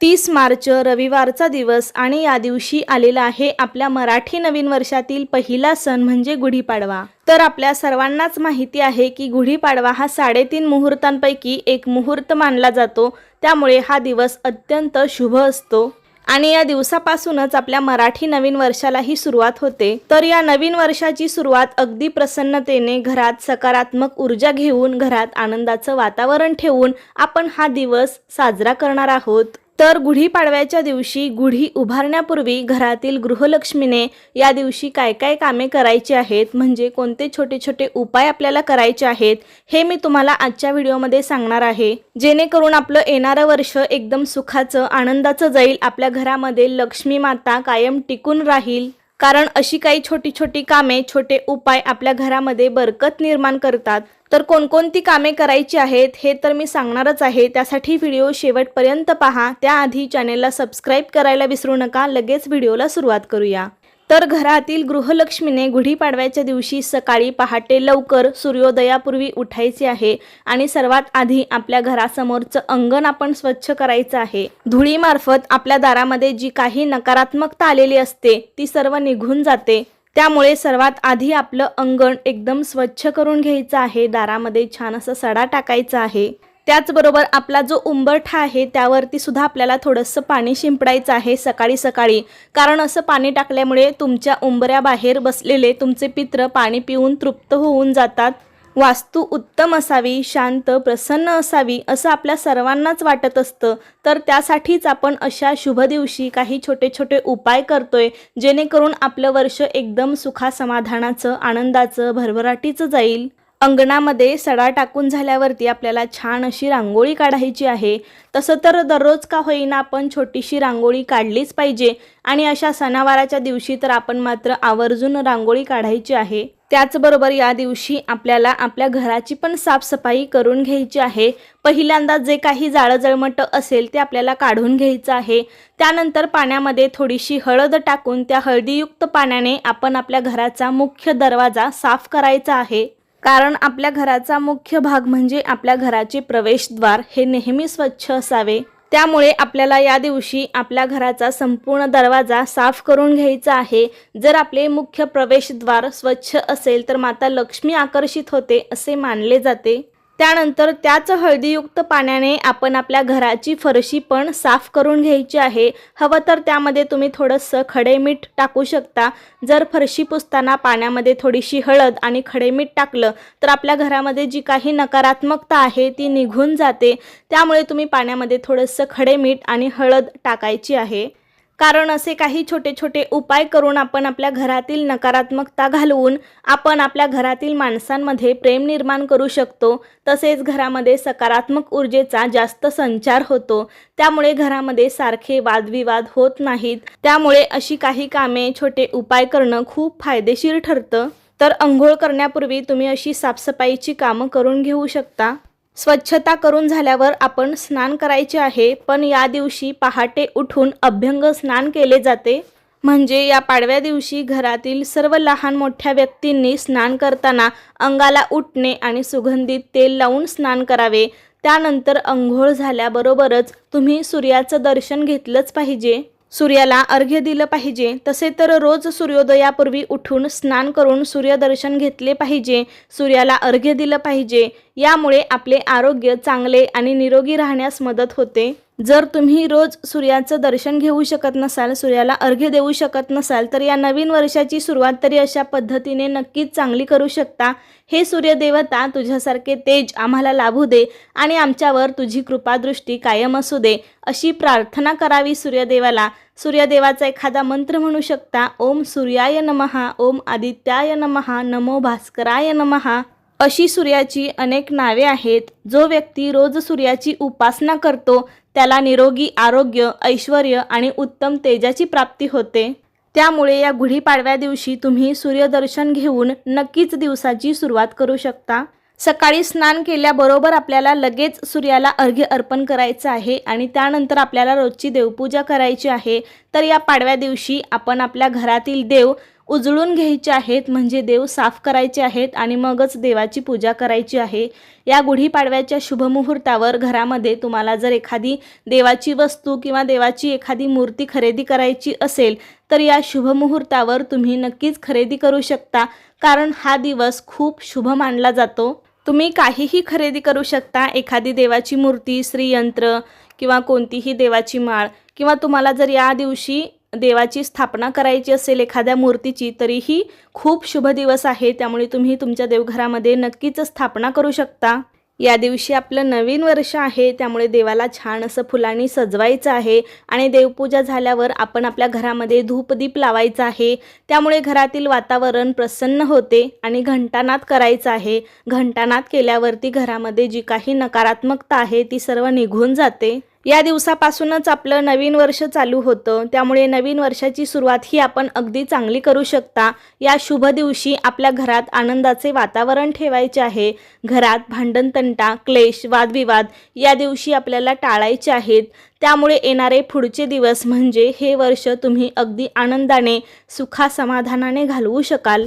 तीस मार्च रविवारचा दिवस आणि या दिवशी आलेला आहे आपल्या मराठी नवीन वर्षातील पहिला सण म्हणजे गुढीपाडवा. तर आपल्या सर्वांनाच माहिती आहे की गुढीपाडवा हा साडेतीन मुहूर्तांपैकी एक मुहूर्त मानला जातो. त्यामुळे हा दिवस अत्यंत शुभ असतो. आणि या दिवसापासूनच आपल्या मराठी नवीन वर्षालाही सुरुवात होते. तर या नवीन वर्षाची सुरुवात अगदी प्रसन्नतेने घरात सकारात्मक ऊर्जा घेऊन घरात आनंदाचं वातावरण ठेवून आपण हा दिवस साजरा करणार आहोत. तर गुढीपाडव्याच्या दिवशी गुढी उभारण्यापूर्वी घरातील गृहलक्ष्मीने या दिवशी काय काय कामे करायची आहेत म्हणजे कोणते छोटे छोटे उपाय आपल्याला करायचे आहेत हे मी तुम्हाला आजच्या व्हिडिओमध्ये सांगणार आहे. जेणेकरून आपलं येणारं वर्ष एकदम सुखाचं आनंदाचं जाईल आपल्या घरामध्ये लक्ष्मी माता कायम टिकून राहील. कारण अशी काही छोटी छोटी कामे छोटे उपाय आपल्या घरामध्ये बरकत निर्माण करतात. तर कोणकोणती कामे करायची आहेत हे तर मी सांगणारच आहे. त्यासाठी व्हिडिओ शेवटपर्यंत पहा. त्याआधी चॅनेलला सबस्क्राईब करायला विसरू नका. लगेच व्हिडिओला सुरुवात करूया. तर घरातील गृहलक्ष्मीने गुढीपाडव्याच्या दिवशी सकाळी पहाटे लवकर सूर्योदयापूर्वी उठायचे आहे आणि सर्वात आधी आपल्या घरासमोरचं अंगण आपण स्वच्छ करायचं आहे. धुळीमार्फत आपल्या दारामध्ये जी काही नकारात्मकता आलेली असते ती सर्व निघून जाते. त्यामुळे सर्वात आधी आपलं अंगण एकदम स्वच्छ करून घ्यायचं आहे. दारामध्ये छान असं सडा टाकायचा आहे. त्याचबरोबर आपला जो उंबरठा आहे त्यावरती सुद्धा आपल्याला थोडंसं पाणी शिंपडायचं आहे सकाळी सकाळी. कारण असं पाणी टाकल्यामुळे तुमच्या उंबऱ्याबाहेर बसलेले तुमचे पित्र पाणी पिऊन तृप्त होऊन जातात. वास्तू उत्तम असावी शांत प्रसन्न असावी असं आपल्या सर्वांनाच वाटत असतं. तर त्यासाठीच आपण अशा शुभ दिवशी काही छोटे छोटे उपाय करतोय जेणेकरून आपलं वर्ष एकदम सुखासमाधानाचं आनंदाचं भरभराटीचं जाईल. अंगणामध्ये सडा टाकून झाल्यावरती आपल्याला छान अशी रांगोळी काढायची आहे. तसं तर दररोज का होईना आपण छोटीशी रांगोळी काढलीच पाहिजे आणि अशा सणावाराच्या दिवशी तर आपण मात्र आवर्जून रांगोळी काढायची आहे. त्याचबरोबर या दिवशी आपल्याला आपल्या घराची पण साफसफाई करून घ्यायची आहे. पहिल्यांदा जे काही जाळं जळमट असेल ते आपल्याला काढून घ्यायचं आहे. त्यानंतर पाण्यामध्ये थोडीशी हळद टाकून त्या हळदीयुक्त पाण्याने आपण आपल्या घराचा मुख्य दरवाजा साफ करायचा आहे. कारण आपल्या घराचा मुख्य भाग म्हणजे आपल्या घराचे प्रवेशद्वार हे नेहमी स्वच्छ असावे. त्यामुळे आपल्याला या दिवशी आपल्या घराचा संपूर्ण दरवाजा साफ करून घ्यायचा आहे. जर आपले मुख्य प्रवेशद्वार स्वच्छ असेल तर माता लक्ष्मी आकर्षित होते असे मानले जाते. त्यानंतर त्याच हळदीयुक्त पाण्याने आपण आपल्या घराची फरशी पण साफ करून घ्यायची आहे. हवं तर त्यामध्ये तुम्ही थोडंसं खडे मीठ टाकू शकता. जर फरशी पुसताना पाण्यामध्ये थोडीशी हळद आणि खडे मीठ टाकलं तर आपल्या घरामध्ये जी काही नकारात्मकता आहे ती निघून जाते. त्यामुळे तुम्ही पाण्यामध्ये थोडंसं खडे मीठ आणि हळद टाकायची आहे. कारण असे काही छोटे छोटे उपाय करून आपण आपल्या घरातील नकारात्मकता घालवून आपण आपल्या घरातील माणसांमध्ये प्रेम निर्माण करू शकतो. तसेच घरामध्ये सकारात्मक ऊर्जेचा जास्त संचार होतो. त्यामुळे घरामध्ये सारखे वादविवाद होत नाहीत. त्यामुळे अशी काही कामे छोटे उपाय करणं खूप फायदेशीर ठरतं. तर अंघोळ करण्यापूर्वी तुम्ही अशी साफसफाईची कामं करून घेऊ शकता. स्वच्छता करून झाल्यावर आपण स्नान करायचे आहे पण या दिवशी पहाटे उठून अभ्यंग स्नान केले जाते. म्हणजे या पाडव्या दिवशी घरातील सर्व लहान मोठ्या व्यक्तींनी स्नान करताना अंगाला उठणे आणि सुगंधित तेल लावून स्नान करावे. त्यानंतर अंघोळ झाल्याबरोबरच तुम्ही सूर्याचं दर्शन घेतलंच पाहिजे. सूर्याला अर्घ्य दिलं पाहिजे. तसे तर रोज सूर्योदयापूर्वी उठून स्नान करून सूर्यदर्शन घेतले पाहिजे. सूर्याला अर्घ्य दिलं पाहिजे. यामुळे आपले आरोग्य चांगले आणि निरोगी राहण्यास मदत होते. जर तुम्ही रोज सूर्याचं दर्शन घेऊ शकत नसाल सूर्याला अर्घ्य देऊ शकत नसाल तर या नवीन वर्षाची सुरुवात तरी अशा पद्धतीने नक्कीच चांगली करू शकता. हे सूर्यदेवता तुझ्यासारखे तेज आम्हाला लाभू दे आणि आमच्यावर तुझी कृपादृष्टी कायम असू दे अशी प्रार्थना करावी सूर्यदेवाला. सूर्यदेवाचा एखादा मंत्र म्हणू शकता ओम सूर्याय नमहा ओम आदित्याय नमहा नमो भास्कराय नमहा अशी सूर्याची अनेक नावे आहेत. जो व्यक्ती रोज सूर्याची उपासना करतो त्याला निरोगी आरोग्य ऐश्वर आणि उत्तम तेजाची प्राप्ती होते. त्यामुळे या गुढीपाडव्या दिवशी तुम्ही सूर्यदर्शन घेऊन नक्कीच दिवसाची सुरुवात करू शकता. सकाळी स्नान केल्याबरोबर आपल्याला लगेच सूर्याला अर्घ्य अर्पण करायचं आहे आणि त्यानंतर आपल्याला रोजची देवपूजा करायची आहे. तर या पाडव्या दिवशी आपण आपल्या घरातील देव उजळून घ्यायचे आहेत म्हणजे देव साफ करायचे आहेत आणि मगच देवाची पूजा करायची आहे. या गुढीपाडव्याच्या शुभमुहूर्तावर घरामध्ये तुम्हाला जर एखादी देवाची वस्तू किंवा देवाची एखादी मूर्ती खरेदी करायची असेल तर या शुभमुहूर्तावर तुम्ही नक्कीच खरेदी करू शकता कारण हा दिवस खूप शुभ मानला जातो. तुम्ही काहीही खरेदी करू शकता एखादी देवाची मूर्ती श्रीयंत्र किंवा कोणतीही देवाची माळ किंवा तुम्हाला जर या दिवशी देवाची स्थापना करायची असेल एखाद्या मूर्तीची तरीही खूप शुभ दिवस आहे. त्यामुळे तुम्ही तुमच्या देवघरामध्ये नक्कीच स्थापना करू शकता. या दिवशी आपलं नवीन वर्ष आहे त्यामुळे देवाला छान असं फुलांनी सजवायचं आहे आणि देवपूजा झाल्यावर आपण आपल्या घरामध्ये धूपदीप लावायचा आहे. त्यामुळे घरातील वातावरण प्रसन्न होते आणि घंटानाद करायचं आहे. घंटानाद केल्यावरती घरामध्ये जी काही नकारात्मकता आहे ती सर्व निघून जाते. या दिवसापासूनच आपलं नवीन वर्ष चालू होतं. त्यामुळे नवीन वर्षाची सुरुवात ही आपण अगदी चांगली करू शकता. या शुभ दिवशी आपल्या घरात आनंदाचे वातावरण ठेवायचे आहे. घरात भांडणतंटा क्लेश वादविवाद या दिवशी आपल्याला टाळायचे आहेत. त्यामुळे येणारे पुढचे दिवस म्हणजे हे वर्ष तुम्ही अगदी आनंदाने सुखासमाधानाने घालवू शकाल.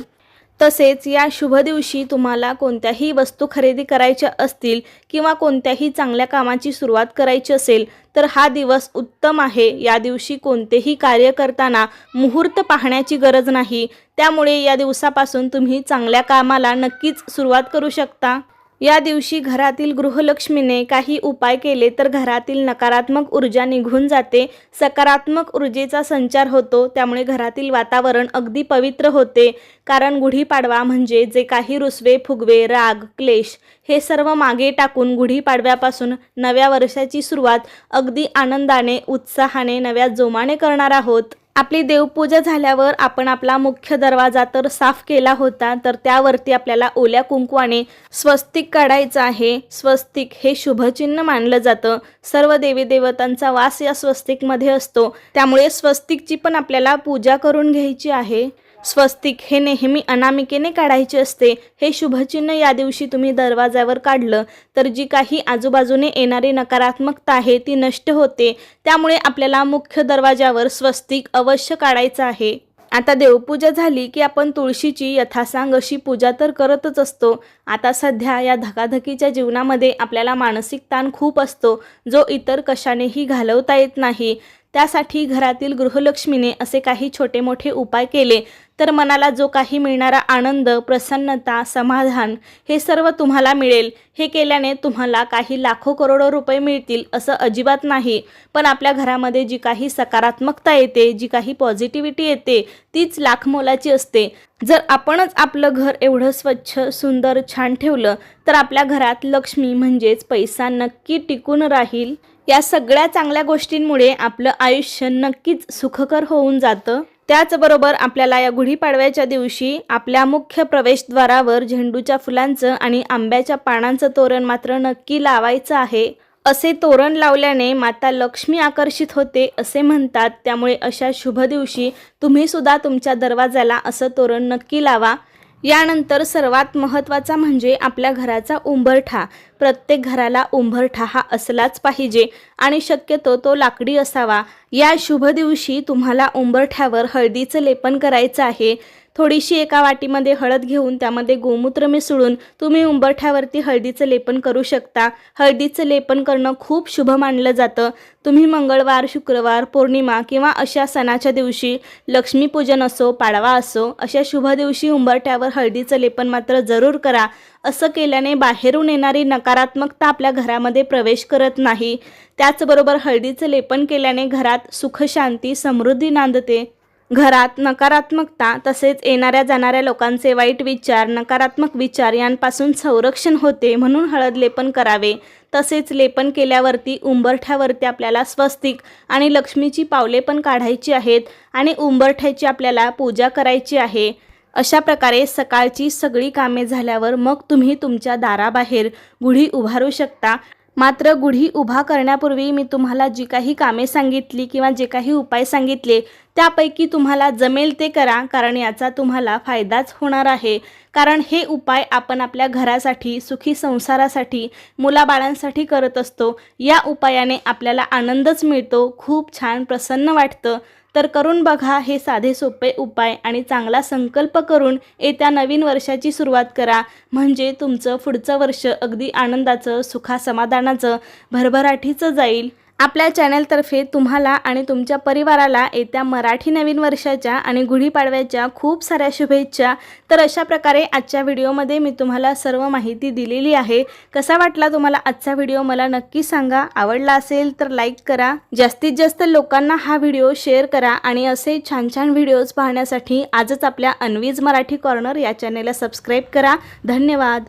तसेच या शुभ दिवशी तुम्हाला कोणत्याही वस्तू खरेदी करायच्या असतील किंवा कोणत्याही चांगल्या कामाची सुरुवात करायची असेल तर हा दिवस उत्तम आहे. या दिवशी कोणतेही कार्य करताना मुहूर्त पाहण्याची गरज नाही. त्यामुळे या दिवसापासून तुम्ही चांगल्या कामाला नक्कीच सुरुवात करू शकता. या दिवशी घरातील गृहलक्ष्मीने काही उपाय केले तर घरातील नकारात्मक ऊर्जा निघून जाते. सकारात्मक ऊर्जेचा संचार होतो त्यामुळे घरातील वातावरण अगदी पवित्र होते. कारण गुढीपाडवा म्हणजे जे काही रुसवे फुगवे राग क्लेश हे सर्व मागे टाकून गुढीपाडव्यापासून नव्या वर्षाची सुरुवात अगदी आनंदाने उत्साहाने नव्या जोमाने करणार आहोत. आपली देवपूजा झाल्यावर आपण आपला मुख्य दरवाजा तर साफ केला होता तर त्यावरती आपल्याला ओल्या कुंकवाने स्वस्तिक काढायचं आहे. स्वस्तिक हे शुभचिन्ह मानलं जातं. सर्व देवी देवतांचा वास या स्वस्तिकमध्ये असतो. त्यामुळे स्वस्तिकची पण आपल्याला पूजा करून घ्यायची आहे. स्वस्तिक हे नेहमी अनामिकेने काढायचे असते. हे शुभचिन्ह या दिवशी तुम्ही दरवाजावर काढलं तर जी काही आजूबाजूने येणारी नकारात्मकता आहे ती नष्ट होते. त्यामुळे आपल्याला मुख्य दरवाजावर स्वस्तिक अवश्य काढायचं आहे. आता देवपूजा झाली की आपण तुळशीची यथासांग अशी पूजा तर करतच असतो. आता सध्या या धकाधकीच्या जीवनामध्ये आपल्याला मानसिक ताण खूप असतो जो इतर कशानेही घालवता येत नाही. त्यासाठी घरातील गृहलक्ष्मीने असे काही छोटे मोठे उपाय केले. तर मनाला जो काही मिळणारा आनंद प्रसन्नता समाधान हे सर्व तुम्हाला मिळेल. हे केल्याने तुम्हाला काही लाखो करोडो रुपये मिळतील असं अजिबात नाही. पण आपल्या घरामध्ये जी काही सकारात्मकता येते जी काही पॉझिटिव्हिटी येते तीच लाख मोलाची असते. जर आपणच आपलं घर एवढं स्वच्छ सुंदर छान ठेवलं तर आपल्या घरात लक्ष्मी म्हणजेच पैसा नक्की टिकून राहील. या सगळ्या चांगल्या गोष्टींमुळे आपलं आयुष्य नक्कीच सुखकर होऊन जातं. त्याचबरोबर आपल्याला या गुढीपाडव्याच्या दिवशी आपल्या मुख्य प्रवेशद्वारावर झेंडूच्या फुलांचं आणि आंब्याच्या पानांचं तोरण मात्र नक्की लावायचं आहे. असे तोरण लावल्याने माता लक्ष्मी आकर्षित होते असे म्हणतात. त्यामुळे अशा शुभ दिवशी तुम्ही सुद्धा तुमच्या दरवाजाला असं तोरण नक्की लावा. यानंतर सर्वात महत्त्वाचा म्हणजे आपल्या घराचा उंबरठा. प्रत्येक घराला उंबरठा हा असलाच पाहिजे आणि शक्यतो तो लाकडी असावा. या शुभ दिवशी तुम्हाला उंबरठ्यावर हळदीचं लेपन करायचं आहे. थोडीशी एका वाटीमध्ये हळद घेऊन त्यामध्ये गोमूत्र मिसळून तुम्ही उंबरठ्यावरती हळदीचं लेपन करू शकता. हळदीचं लेपन करणं खूप शुभ मानलं जातं. तुम्ही मंगळवार शुक्रवार पौर्णिमा किंवा अशा सणाच्या दिवशी लक्ष्मीपूजन असो पाडवा असो अशा शुभ दिवशी उंबरठ्यावर हळदीचं लेपन मात्र जरूर करा. असं केल्याने बाहेरून येणारी नकारात्मकता आपल्या घरामध्ये प्रवेश करत नाही. त्याचबरोबर हळदीचं लेपन केल्याने घरात सुखशांती समृद्धी नांदते. घरात नकारात्मकता तसेच येणाऱ्या जाणाऱ्या लोकांचे वाईट विचार नकारात्मक विचार यांपासून संरक्षण होते म्हणून हळद लेपन करावे. तसेच लेपन केल्यावरती उंबरठ्यावरती आपल्याला स्वस्तिक आणि लक्ष्मीची पावले पण काढायची आहेत आणि उंबरठ्याची आपल्याला पूजा करायची आहे. अशा प्रकारे सकाळची सगळी कामे झाल्यावर मग तुम्ही तुमच्या दाराबाहेर गुढी उभारू शकता. मात्र गुढी उभा करण्यापूर्वी मी तुम्हाला जी काही कामे सांगितली किंवा जे काही उपाय सांगितले त्यापैकी तुम्हाला जमेल ते करा कारण याचा तुम्हाला फायदाच होणार आहे. कारण हे उपाय आपण आपल्या घरासाठी सुखी संसारासाठी मुलाबाळांसाठी करत असतो. या उपायाने आपल्याला आनंदच मिळतो खूप छान प्रसन्न वाटतं. तर करून बघा हे साधे सोपे उपाय आणि चांगला संकल्प करून येत्या नवीन वर्षाची सुरुवात करा. म्हणजे तुमचं पुढचं वर्ष अगदी आनंदाचं सुखा समाधानाचं भरभराटीचं जाईल. आपल्या चॅनलतर्फे तुम्हाला आणि तुमच्या परिवाराला येत्या मराठी नवीन वर्षाच्या आणि गुढीपाडव्याच्या खूप साऱ्या शुभेच्छा. तर अशा प्रकारे आजच्या व्हिडिओमध्ये मी तुम्हाला सर्व माहिती दिलेली आहे. कसा वाटला तुम्हाला आजचा व्हिडिओ मला नक्की सांगा. आवडला असेल तर लाईक करा. जास्तीत जास्त लोकांना हा व्हिडिओ शेअर करा आणि असे छान छान व्हिडिओज पाहण्यासाठी आजच आपल्या अनवीज मराठी कॉर्नर या चॅनेलला सबस्क्राईब करा. धन्यवाद.